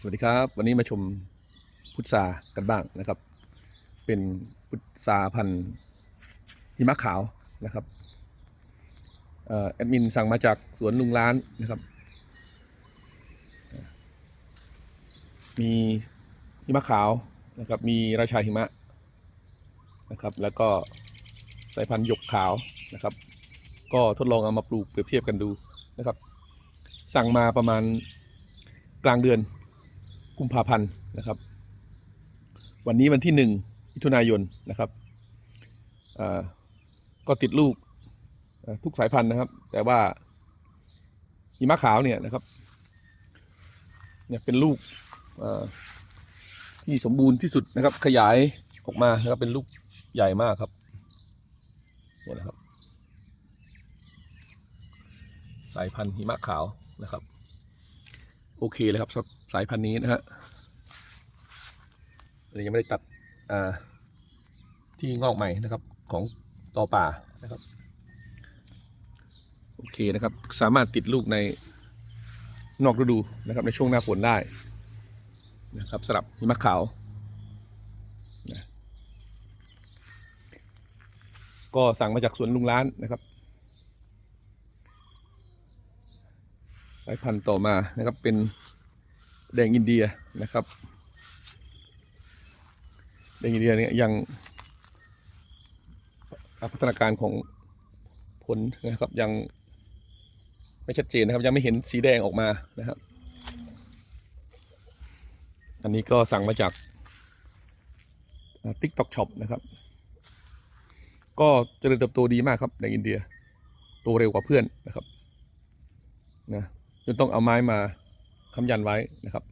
สวัสดีครับ วันนี้มาชมพุทรากันบ้างนะครับ เป็นพุทราพันธุ์หิมะขาวนะครับอ่อแอดมินสั่งมาจากสวนลุงร้านนะครับ มีหิมะขาวนะครับ มีราชาหิมะนะครับ แล้วก็สายพันธุ์หยกขาวนะครับ ก็ทดลองเอามาปลูกเปรียบเทียบกันดูนะครับ สั่งมาประมาณกลางเดือน กุมภาพันธ์นะครับ วันนี้วันที่หนึ่งมิถุนายนนะครับก็ติดลูกทุกสายพันธุ์นะครับ แต่ว่าหิมะขาวเนี่ยนะครับ เนี่ยเป็นลูกที่สมบูรณ์ที่สุดนะครับ ขยายออกมานะครับเป็นลูกใหญ่มากครับเนี่ยนะครับ สายพันธุ์หิมะขาวนะครับ โอเคเลยครับสสายพันธุ์นี้นะฮะยังไม่ได้ตัดที่งอกใหม่นะครับของตอป่านะครับ โอเคนะครับ สามารถติดลูกในนอกฤดูนะครับ ในช่วงหน้าฝนได้นะครับสำหรับหิมะขาวนะก็สั่งมาจากสวนลุงร้านนะครับ สายพันธุ์ต่อมานะครับ เป็นแดงอินเดียนะครับ แดงอินเดียเนี่ยยังพัฒนาการของผลนะครับยังไม่ชัดเจนนะครับ ยังไม่เห็นสีแดงออกมานะครับ อันนี้ก็สั่งมาจากติ๊กต็อกช็อปนะครับ ก็เจริญเติบโตดีมากครับแดงอินเดียโตเร็วกว่าเพื่อนนะครับนะ จนต้องเอาไม้มาค้ำยันไว้นะครับ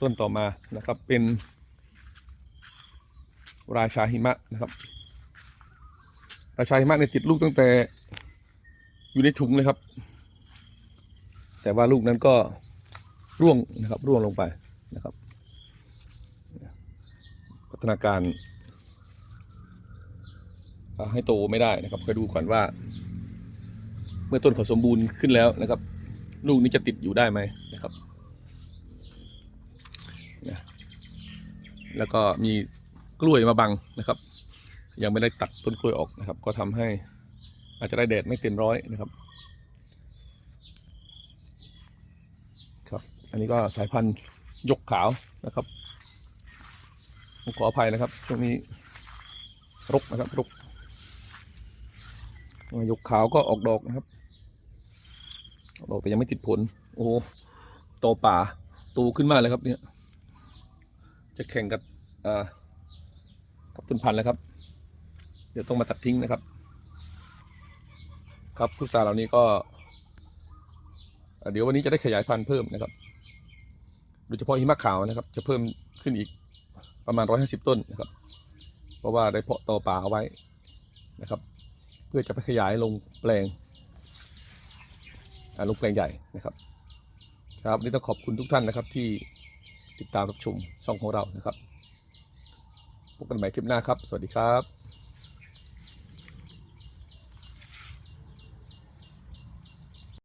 ต้นต่อมานะครับเป็นราชาหิมะนะครับ ราชาหิมะเนี่ยติดลูกตั้งแต่อยู่ในถุงเลยครับ แต่ว่าลูกนั้นก็ร่วงนะครับร่วงลงไปนะครับ พัฒนาการ ให้โตไม่ได้นะครับไปดูก่อนว่า เมื่อต้นเขาสมบูรณ์ขึ้นแล้วนะครับ ลูกนี้จะติดอยู่ได้ไหมนะครับนะแล้วก็มีกล้วยมาบังนะครับ ยังไม่ได้ตัดต้นกล้วยออกนะครับ ก็ทำให้อาจจะได้แดดไม่เต็มร้อยนะครับครับ อันนี้ก็สายพันธุ์ยกขาวนะครับผมขออภัยนะครับ ช่วงนี้รกนะครับรก หยกขาวก็ออกดอกนะครับออกดอกแต่ยังไม่ติดผล โอ้โตป่าโตขึ้นมากเลยครับ เนี่ย จะแข่งกับอ่ากับต้นพันธุ์แล้วครับ เดี๋ยวต้องมาตัดทิ้งนะครับ ครับพุทราเหล่านี้ก็เดี๋ยววันนี้จะได้ขยายพันธุ์เพิ่มนะครับ โดยเฉพาะหิมะขาวนะครับ จะเพิ่มขึ้นอีกประมาณร้อยห้าสิบต้นนะครับ เพราะว่าได้เพาะตอป่าเอาไว้นะครับ เพื่อจะไปขยายลงแปลงลงแปลงใหญ่นะครับ ครับนนี้ต้องขอบคุณทุกท่านนะครับที่ติดตามรับชมช่องของเรานะครับพบกันใหม่คลิปหน้าครับ สวัสดีครับ